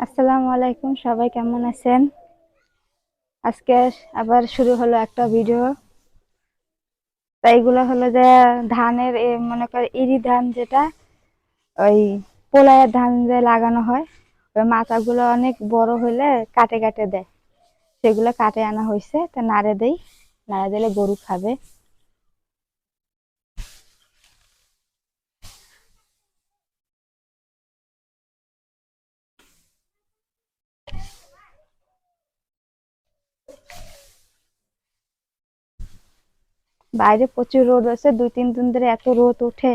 আসসালামু আলাইকুম, সবাই কেমন আছেন? আজকে আবার শুরু হলো একটা ভিডিও তাই এগুলো হলো যে ধানের মনে কর ইরি ধান যেটা, ওই পোলায়ের ধান যে লাগানো হয়, ওই মাথাগুলো অনেক বড় হলে কাটে কাটে দেয়। সেগুলো কাটে আনা হয়েছে তা নাড়ে দেই। নাড়ে দিলে গরু খাবে। বাইরে প্রচুর রোদ আছে, দুই তিন দিন ধরে এত রোদ ওঠে।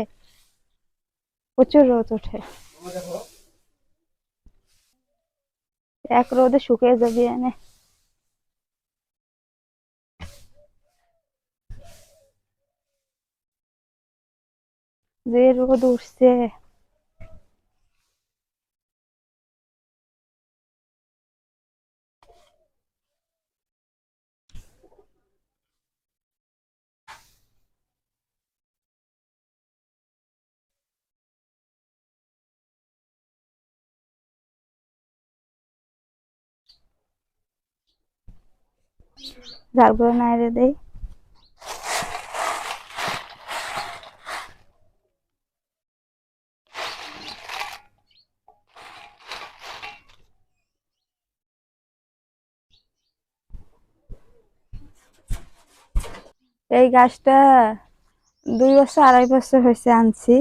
প্রচুর রোদ ওঠে। এক রোদে শুকিয়ে যাবি এনে। যে রোদ উঠছে। ঝালগুলো নাড়ে দেই। এই গাছটা দুই বছর, আড়াই বছর হয়েছে আনছি।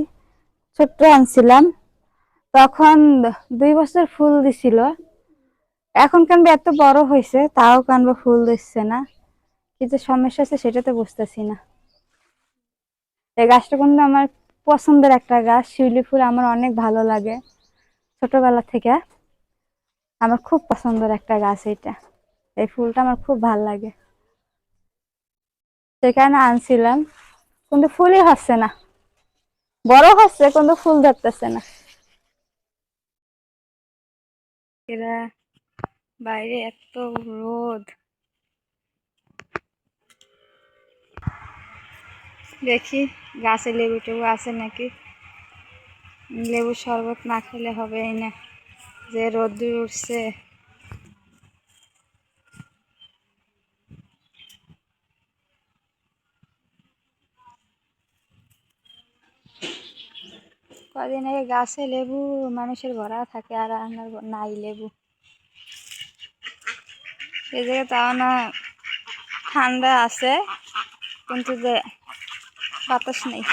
ছোট্ট আনছিলাম। তখন দুই বছর ফুল দিছিল। এখন কানবে এত বড় হয়েছে, তাও কানবে ফুল দিচ্ছে না। কি যে সমস্যা আছে, সেটা তো বুঝতেছি না। এই গাছটা কিন্তু আমার পছন্দের একটা গাছ। শিউলি ফুল আমার অনেক ভালো লাগে ছোটবেলা থেকে। আমার খুব পছন্দের একটা গাছ এটা। এই ফুলটা আমার খুব ভালো লাগে। সেখানে আনছিলাম, কিন্তু ফুলই হচ্ছে না। বড় হচ্ছে, কিন্তু ফুল ধরতেছে না। এরা বাইরে এত রোদ। দেখি গাছে লেবু টেবু আছে নাকি? লেবু শরবত না খেলে হবে না যে রোদ উঠছে। কদিন আগে গাছে লেবু, মানুষের ভরা থাকে আর আমার নাই লেবু। এই জায়গায় তাও না ঠান্ডা আছে, কিন্তু যে বাতাস নেই।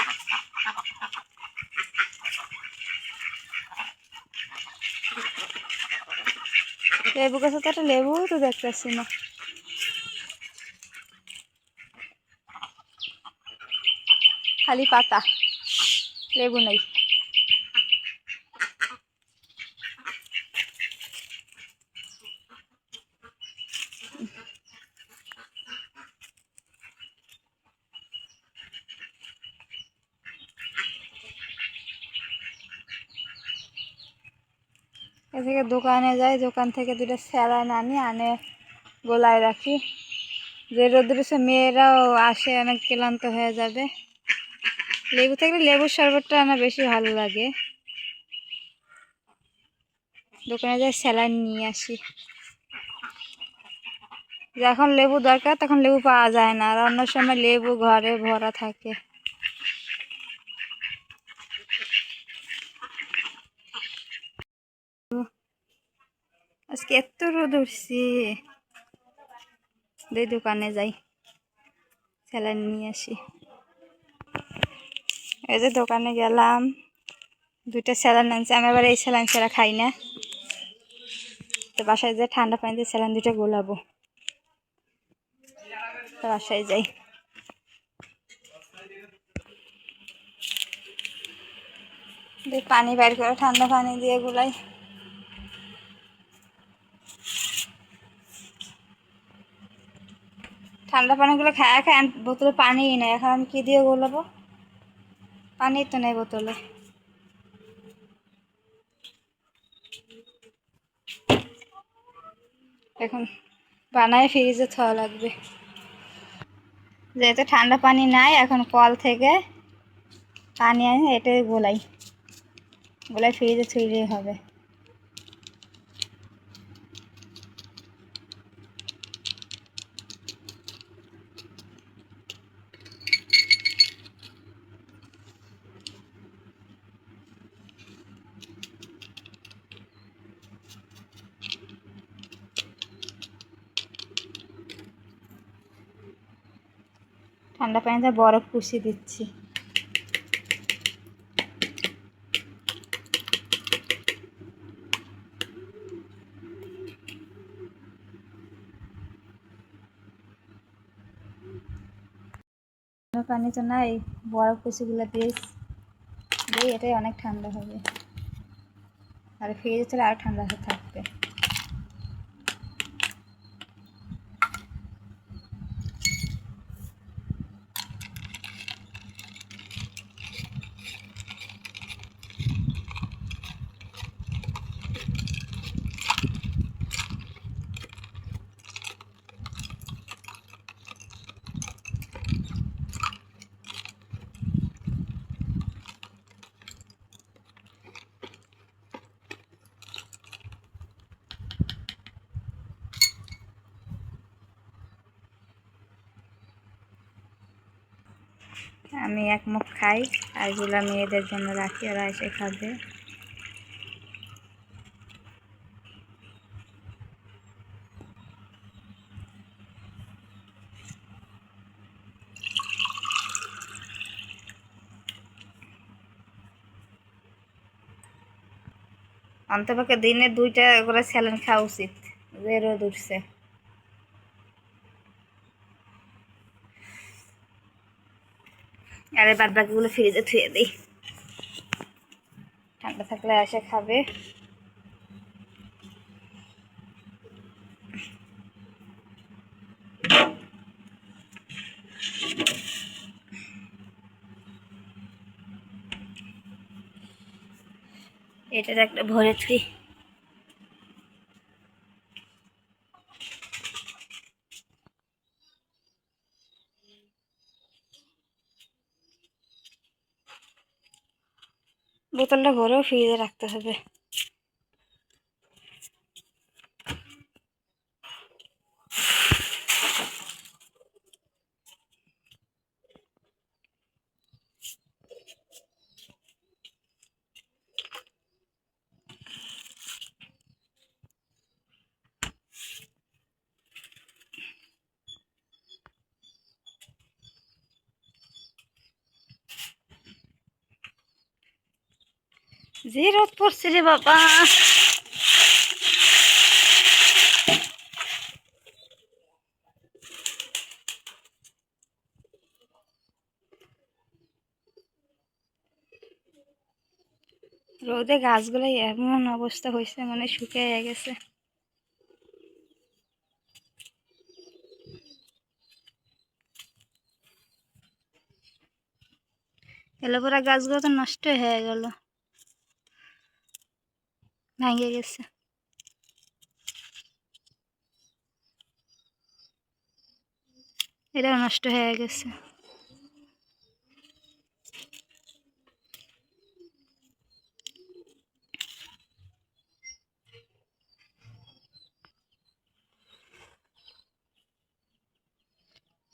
লেবু গাছে তো একটা লেবু তো দেখতেছি না। খালি পাতা লেবু নেই এ থেকে দোকানে যাই, দোকান থেকে দুটো স্যালাইন আনি আনে, গোলায় রাখি। যে রোদ্রে সে মেয়েরাও আসে, অনেক ক্লান্ত হয়ে যাবে। লেবু থাকলে লেবুর শরবতটা আমার বেশি ভালো লাগে। দোকানে যাই স্যালাইন নিয়ে আসি। যখন লেবু দরকার, তখন লেবু পাওয়া যায় না। আর অন্য সময় লেবু ঘরে ভরা থাকে আজকে এত রোদ উঠছে। দুই দোকানে যাই স্যালাইন নিয়ে আসি। এই যে দোকানে গেলাম, দুইটা স্যালাইন আনছি, আমি আবার এই স্যালাইন ছাড়া খাই না। তো বাসায় যে ঠান্ডা পানিতে স্যালাইন দুটো গোলাবো। বাসায় যাই। পানি বাইর করে ঠান্ডা পানি দিয়ে গুলাই। ঠান্ডা পানিগুলো খায় খায় বোতলে পানি নেই, এখন আমি কী দিয়ে গোলাবো? পানি তো নেই বোতলে। এখন বানায় ফ্রিজে থাওয়া লাগবে। যেহেতু ঠান্ডা পানি নাই, এখন কল থেকে পানি আনি, এটাই গোলাই। গোলাই ফ্রিজে থুইলেই হবে। ঠান্ডা পানিতে বরফ কুচি দিচ্ছি। ঠান্ডা পানিতে না এই বরফ কুচিগুলো দিয়ে এটাই অনেক ঠান্ডা হবে। আর ফ্রিজে চলে আরও ঠান্ডা থাকবে। আমি এক মুখ খাই, আর এগুলো মেয়েদের জন্য রাখি, ওরা এসে খাবে। অন্তপক্ষে দিনে দুইটা করে স্যালাইন খাওয়া উচিত যে রোদ উঠছে। আর বাদ বাকিগুলো ফ্রিজে থুয়ে দিই। ঠান্ডা থাকলে এসে খাবে। এটার একটা ভরে থুই। বোতলটা ভরেও ফ্রিজে রাখতে হবে। যে রোদ পড়ছে রে বাবা। রোদে গাছগুলো এমন অবস্থা হয়েছে মানে শুকিয়ে গেছে। এলোপরা গাছগুলো তো নষ্ট হয়ে গেল। ভেঙে গেছে এটাও নষ্ট হয়ে গেছে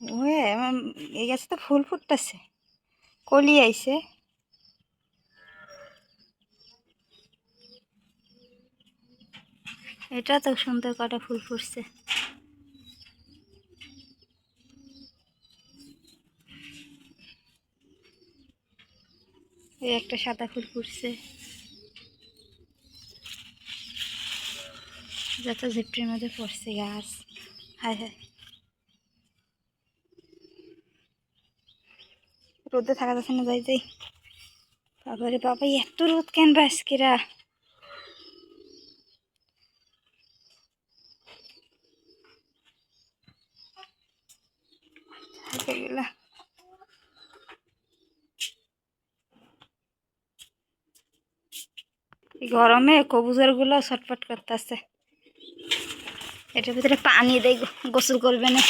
ওয়ে এই গাছে তো ফুল ফুটতেছে। কলি আইছে। এটা তো সুন্দর কটা ফুল ফুটছে। এই একটা সাদা ফুল ফুটছে। যত ঝিপটির মধ্যে পড়ছে গাছ। হায় হায়। রোদে থাকা যাচ্ছে না, যাই যাই। বাবারে বাবা, এত রোদ কেন বাসকিরা থাকে গেলা এই গরমে কবুতরগুলো ছটফট করতেছে। এটার ভিতরে পানি দেয় গো- গোসল করবে না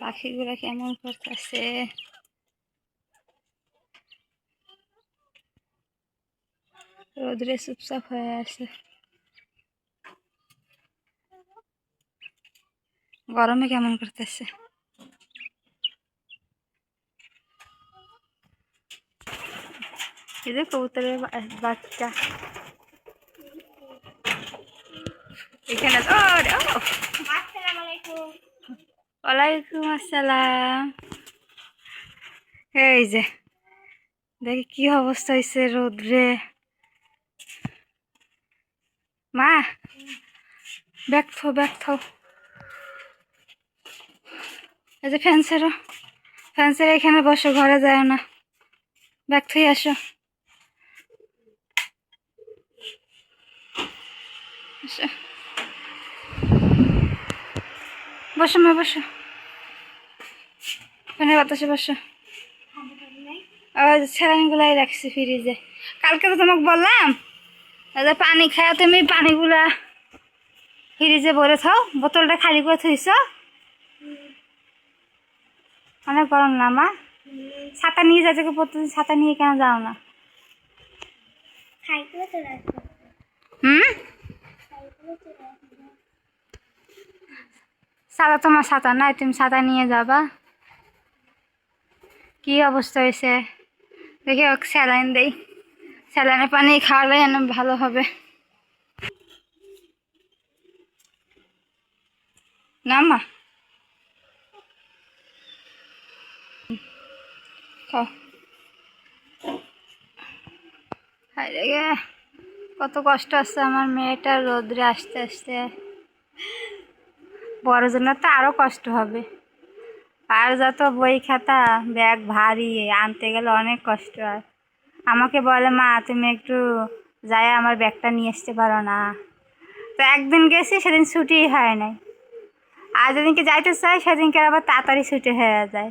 পাখিগুলো কেমন করতেছে? রোদ্রে চুপচাপ হয়ে আছে। গরমে কেমন করতেছে? এই কবুতরের বাচ্চা। এখানে ওয়ালাইকুম আসসালাম। এই যে, দেখি কি অবস্থা হয়েছে রোদ্রে। মা ব্যাগ থো ব্যাগ থো এই যে ফ্যান্সেরও ফ্যান্সের এখানে বসো, ঘরে যায় না। ব্যাগ থুই আসো। আসো। বসো মা, বসো। ফ্যানের বাতাসে বসো। স্যালাইনগুলাই রাখছি ফ্রিজে। কালকে তো তোমাকে বললাম যে পানি খায় তুমি পানিগুলা ফ্রিজে ভরে থাও বোতলটা খালি করে থইছ। অনেক গরম না মা? ছাতা নিয়ে যাচ্ছে প্রতিদিন ছাতা নিয়ে কেন যাও না? হুম? ছাতা তোমার ছাতা নাই তুমি ছাতা নিয়ে যাবা। কি অবস্থা হয়েছে? দেখি ওকে স্যালাইন দেই। স্যালাইনে পানি খাওয়ালে যেন ভালো হবে। না, মা। কত কষ্ট আছে আমার মেয়েটা রোদ্রে আসতে আসতে। বড় জন্য তো আরও কষ্ট হবে। আর যত বই খাতা, ব্যাগ ভারী, আনতে গেলে অনেক কষ্ট হয়। আমাকে বলে, মা, তুমি একটু যাই আমার ব্যাগটা নিয়ে আসতে পারো না। তো একদিন গেছি, সেদিন ছুটি হয় নাই। আর যেদিনকে যাইতে চাই, সেদিনকে আবার তাড়াতাড়ি ছুটি হয়ে যায়।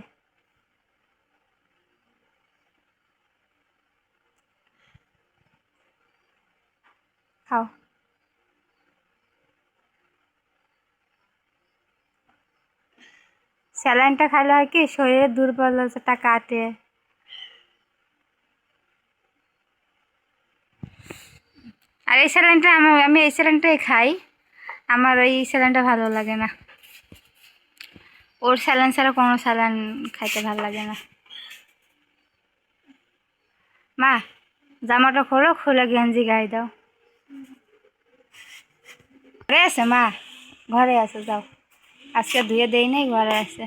খাও। স্যালাইনটা খাইলে হয় কি শরীরের দুর্বলতাটা কাটে। আর এই স্যালাইনটা আমি আমি এই স্যালাইনটাই খাই। আমার ওই স্যালাইনটা ভালো লাগে না। ওর স্যালাইন ছাড়া কোনো স্যালাইন খাইতে ভালো লাগে না। মা, জামাটা খোলো, খুলে গেঞ্জি গায়ে দাও। ঘরে আছে মা? ঘরে আছে, যাও। আজকে ধুয়ে দেই নাই, ঘরে আছে।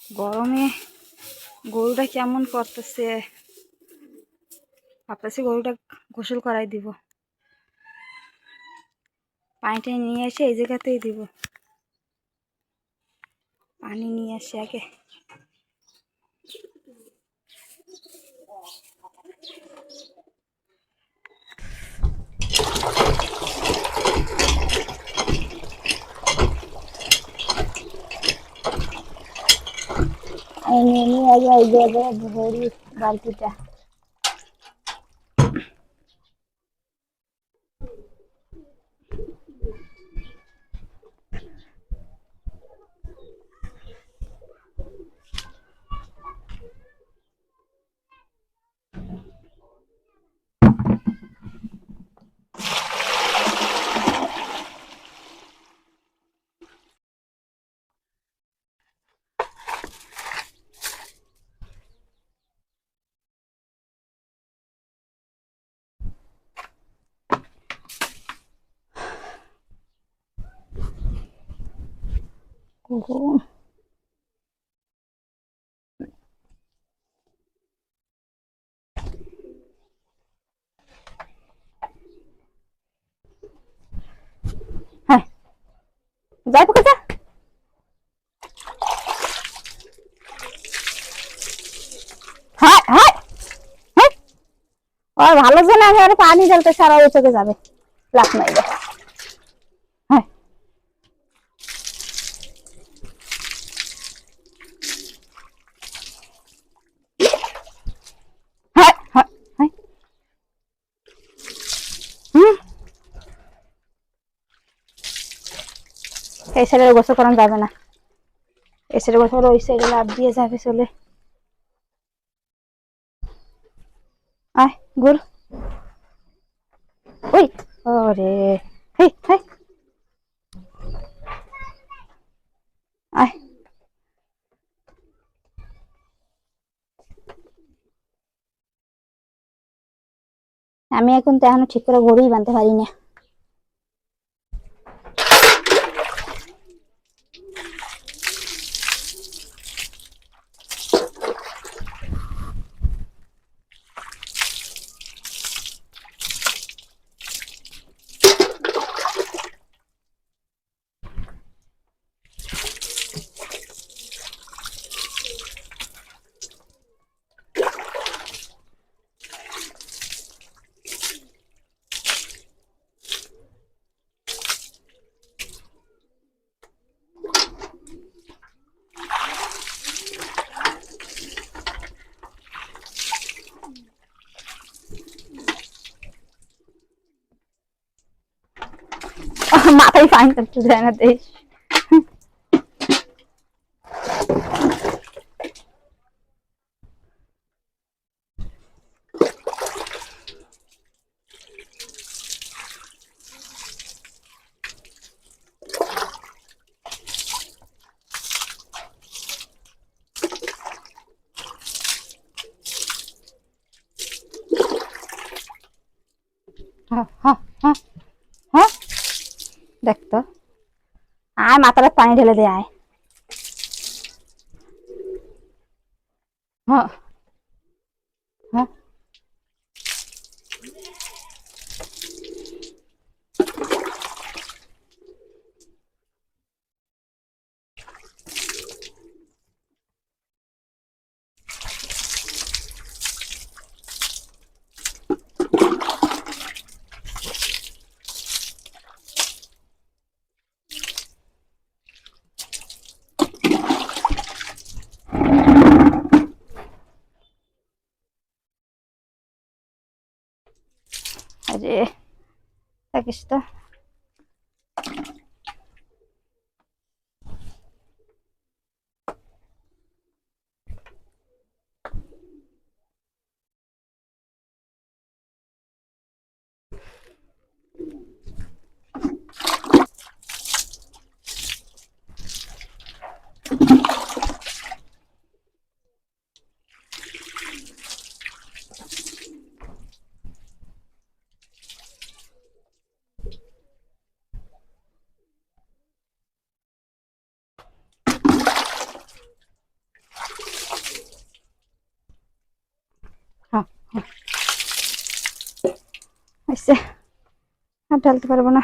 গরমে গরুটা কেমন করতেছে? ভাবতেছি গরুটা গোসল করাই দিব। পানিটা নিয়ে এসে এই জায়গাতেই দিব। পানি নিয়ে আসে আগে। আমি নিয়ে আগে এই জায়গায় ভরি বালতিটা গরম হ্যাঁ যাই পোকা যা হ্যাঁ হ্যাঁ হ্যাঁ ভালো জন্য আমি আর পানি সারা চোখে যাবে। লাখ নাই হ্যাঁ হ্যাঁ হ্যাঁ হ্যাঁ হুম এই সাইডে গোসল করানো যাবে না। এই সাইডে গোসল ওই সাইডে লাভ দিয়ে যাবে চলে। আয় গুড় ওরে, হেই হেই। আয়। আমি এখন তো ঠিক করে গড়িই বাঁধতে পারি না মাথায় ফাইন করতে যায় না দেশ হ্যাঁ হ্যাঁ হ্যাঁ হ্যাঁ দেখ তো। আয় মাথাটা পানি ঢেলে দে আয়। kisda. ঢালতে পারব না।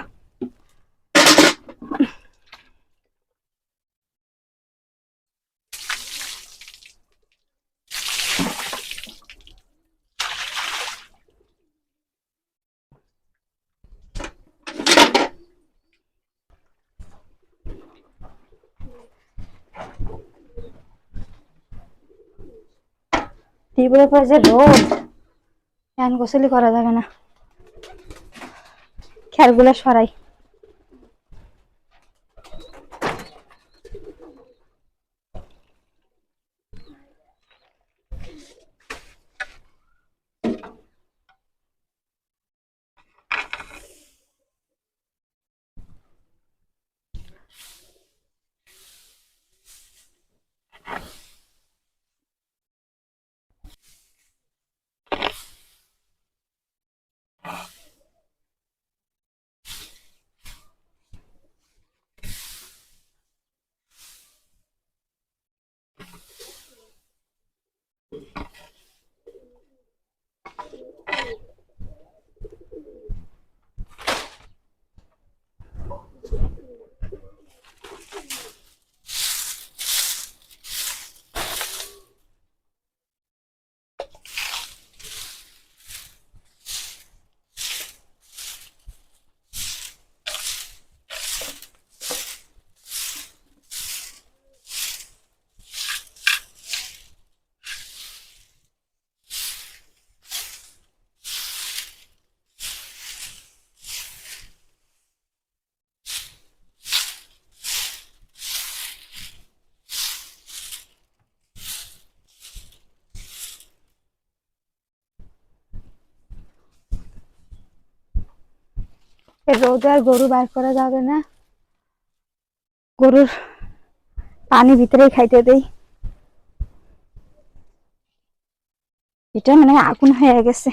তীব্র পরে যে রোদ ফ্যান গোসলি করা যাবে না। খেরগুলো সরাই। এই রোদে আর গরু বার করা যাবে না। গরুর পানি ভিতরেই খাইতে দেই। এটা মানে আগুন হয়ে গেছে।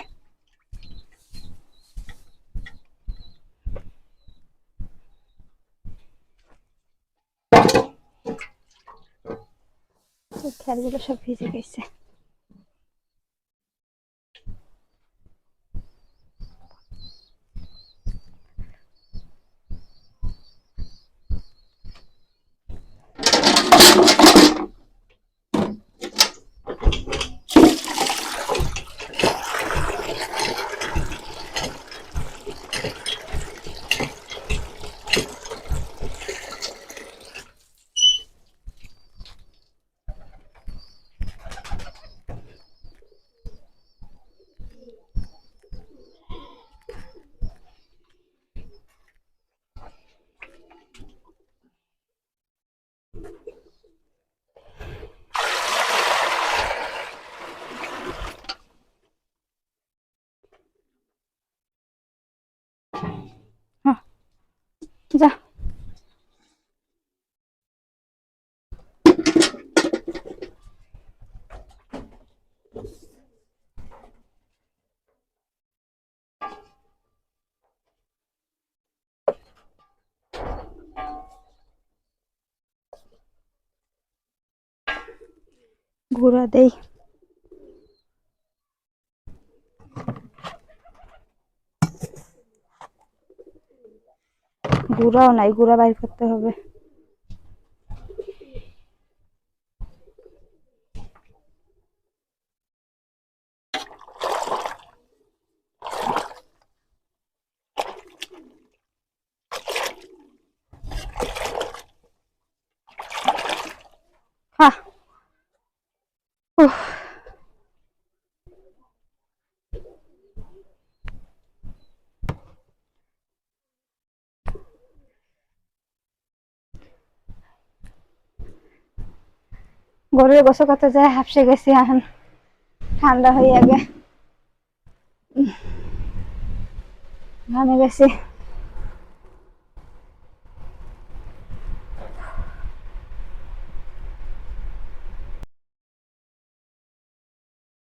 খেয়ালগুলো সব ভিজে গেছে। যা ঘুরা দেই গুড়াও নাই গুড়া বাইর করতে হবে। খা গরুর গোসল করতে যায় হাফসে গেছি এখন। ঠান্ডা হয়ে গে ঘামে গেছি।